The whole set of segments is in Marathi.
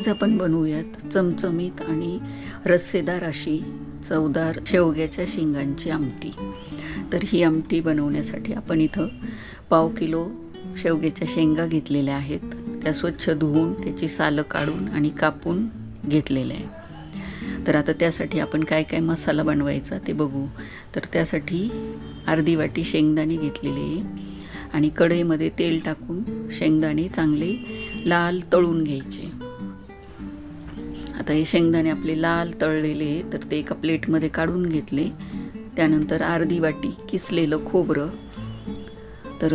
आज आपण बनवूयात चमचमीत आणि रस्सेदार अशी चवदार शेवग्याच्या शेंगांची आमटी. तर ही आमटी बनवण्यासाठी आपण इथं पाव किलो शेवग्याच्या शेंगा घेतलेल्या आहेत. त्या स्वच्छ धुवून त्याची सालं काढून आणि कापून घेतलेल्या आहे तर आता त्यासाठी आपण काय काय मसाला बनवायचा ते बघू. तर त्यासाठी अर्धी वाटी शेंगदाणे घेतलेले आहे. आणि कढईमध्ये तेल टाकून शेंगदाणे चांगले लाल तळून घ्यायचे. आता हे शेंगदाणे आपले लाल तळलेले तर ते एका प्लेटमध्ये काढून घेतले. त्यानंतर अर्धी वाटी किसलेलं खोबरं. तर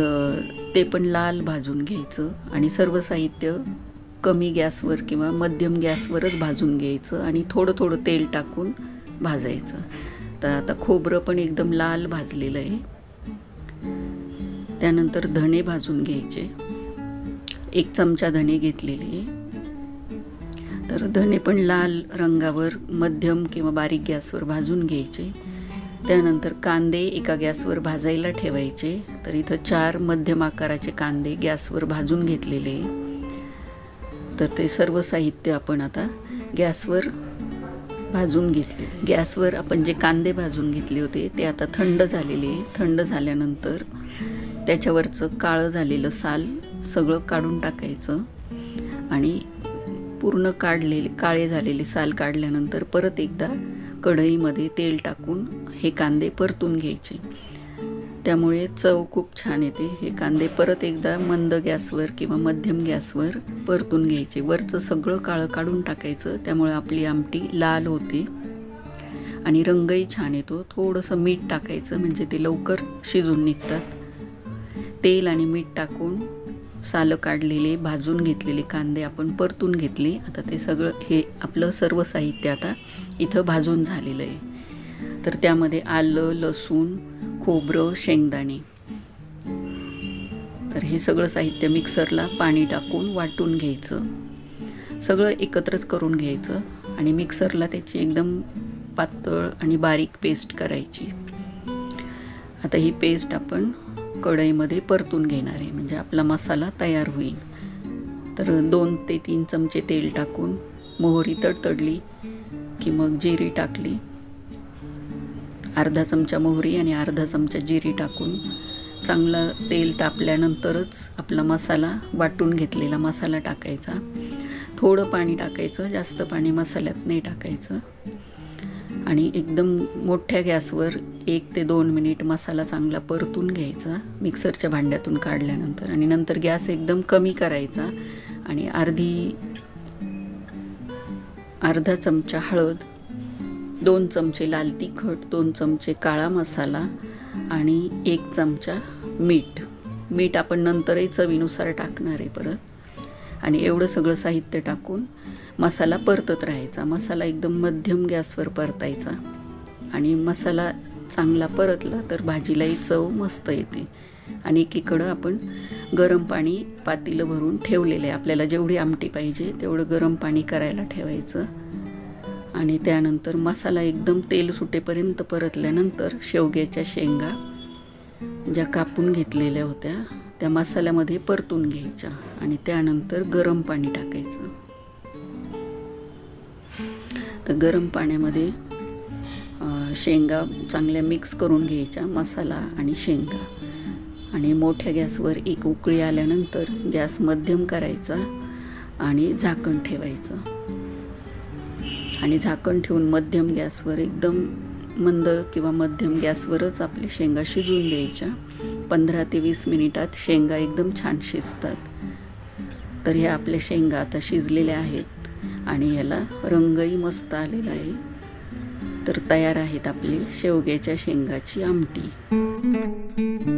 ते पण लाल भाजून घ्यायचं आणि सर्व साहित्य कमी गॅसवर किंवा मध्यम गॅसवरच भाजून घ्यायचं आणि थोडं थोडं तेल टाकून भाजायचं. तर आता खोबरं पण एकदम लाल भाजलेलं आहे. त्यानंतर धणे भाजून घ्यायचे. एक चमचा धणे घेतलेले तर धणे पण लाल रंगावर मध्यम किंवा बारीक गॅसवर भाजून घ्यायचे. त्यानंतर कांदे एका गॅसवर भाजायला ठेवायचे. तर इथं चार मध्यम आकाराचे कांदे गॅसवर भाजून घेतलेले. तर ते सर्व साहित्य आपण आता गॅसवर भाजून घेतले गॅसवर आपण जे कांदे भाजून घेतले होते ते आता थंड झालेले आहे. थंड झाल्यानंतर त्याच्यावरचं काळं झालेलं साल सगळं काढून टाकायचं. आणि पूर्ण काढलेले काळे झालेले साल काढल्यानंतर परत एकदा कढईमध्ये तेल टाकून हे कांदे परतून घ्यायचे. त्यामुळे चव खूप छान येते. हे कांदे परत एकदा मंद गॅसवर किंवा मध्यम गॅसवर परतून घ्यायचे. वरचं सगळं काळं काढून टाकायचं. त्यामुळे आपली आमटी लाल होते आणि रंगही छान येतो. थोडंसं मीठ टाकायचं म्हणजे ते लवकर शिजून निघतात. तेल आणि मीठ टाकून सालं काढलेले भाजून घेतलेले कांदे आपण परतून घेतले. आता ते सगळं हे आपलं सर्व साहित्य आता इथं भाजून झालेलं आहे. तर त्यामध्ये आलं लसूण खोबरं शेंगदाणे. तर हे सगळं साहित्य मिक्सरला पाणी टाकून वाटून घ्यायचं. सगळं एकत्रच करून घ्यायचं आणि मिक्सरला त्याची एकदम पातळ आणि बारीक पेस्ट करायची. आता ही पेस्ट आपण कढईमध्ये परतून घेणार आहे. म्हणजे आपला मसाला तयार होईल. तर दोन ते तीन चमचे तेल टाकून मोहरी तडतडली की मग जिरी टाकली. अर्धा चमचा मोहरी आणि अर्धा चमचा जिरी टाकून चांगलं तेल तापल्यानंतरच आपला मसाला वाटून घेतलेला मसाला टाकायचा. थोडं पाणी टाकायचं जास्त पाणी मसाल्यात नाही टाकायचं. आणि एकदम मोठ्या गॅसवर एक ते दोन मिनिट मसाला चांगला परतून घ्यायचा मिक्सरच्या भांड्यातून काढल्यानंतर. आणि नंतर गॅस एकदम कमी करायचा आणि अर्धी अर्धा चमचा हळद दोन चमचे लाल तिखट दोन चमचे काळा मसाला आणि एक चमचा मीठ. मीठ आपण नंतरही चवीनुसार टाकणार आहे परत. आणि एवढं सगळं साहित्य टाकून मसाला परतत राहायचा. मसाला एकदम मध्यम गॅसवर परतायचा. आणि मसाला चांगला परतला तर भाजीलाही चव मस्त येते. आणि एकीकडं आपण गरम पाणी पातीलं भरून ठेवलेलं आहे. आपल्याला जेवढी आमटी पाहिजे तेवढं गरम पाणी करायला ठेवायचं. आणि त्यानंतर मसाला एकदम तेल सुटेपर्यंत परतल्यानंतर शेवग्याच्या शेंगा ज्या कापून घेतलेल्या होत्या त्या मसाल्यामध्ये परतून घ्यायच्या आणि त्यानंतर गरम पाणी टाकायचं. तर गरम पाण्यामध्ये शेंगा चांगल्या मिक्स करून घ्यायच्या मसाला आणि शेंगा. आणि मोठ्या गॅसवर एक उकळी आल्यानंतर गॅस मध्यम करायचा आणि झाकण ठेवायचं. आणि झाकण ठेवून मध्यम गॅसवर एकदम मंद किंवा मध्यम गॅसवरच आपल्या शेंगा शिजवून द्यायच्या. पंधरा ते वीस मिनिटात शेंगा एकदम छान शिजतात. तर ह्या आपल्या शेंगा आता शिजलेल्या आहेत आणि ह्याला रंगही मस्त आलेला आहे. तर तयार आहेत आपली शेवग्याच्या शेंगाची आमटी.